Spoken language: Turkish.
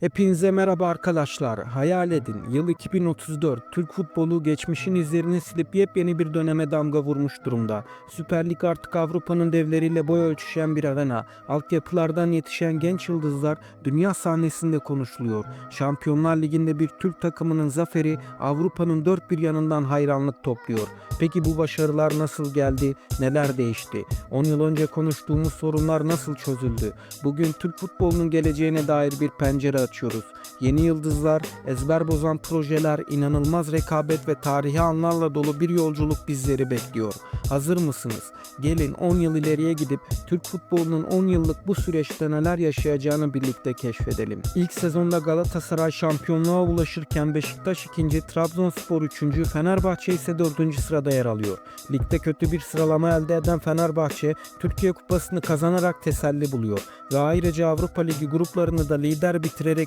Hepinize merhaba arkadaşlar. Hayal edin yıl 2034. Türk futbolu geçmişin izlerini silip yepyeni bir döneme damga vurmuş durumda. Süper Lig artık Avrupa'nın devleriyle boy ölçüşen bir arena. Altyapılardan yetişen genç yıldızlar dünya sahnesinde konuşuluyor. Şampiyonlar Ligi'nde bir Türk takımının zaferi Avrupa'nın dört bir yanından hayranlık topluyor. Peki bu başarılar nasıl geldi? Neler değişti? 10 yıl önce konuştuğumuz sorunlar nasıl çözüldü? Bugün Türk futbolunun geleceğine dair bir pencere açıyoruz. Yeni yıldızlar, ezber bozan projeler, inanılmaz rekabet ve tarihi anlarla dolu bir yolculuk bizleri bekliyor. Hazır mısınız? Gelin 10 yıl ileriye gidip Türk futbolunun 10 yıllık bu süreçte neler yaşayacağını birlikte keşfedelim. İlk sezonda Galatasaray şampiyonluğa ulaşırken Beşiktaş 2. Trabzonspor 3. Fenerbahçe ise 4. sırada yer alıyor. Ligde kötü bir sıralama elde eden Fenerbahçe Türkiye Kupası'nı kazanarak teselli buluyor ve ayrıca Avrupa Ligi gruplarını da lider bitirerek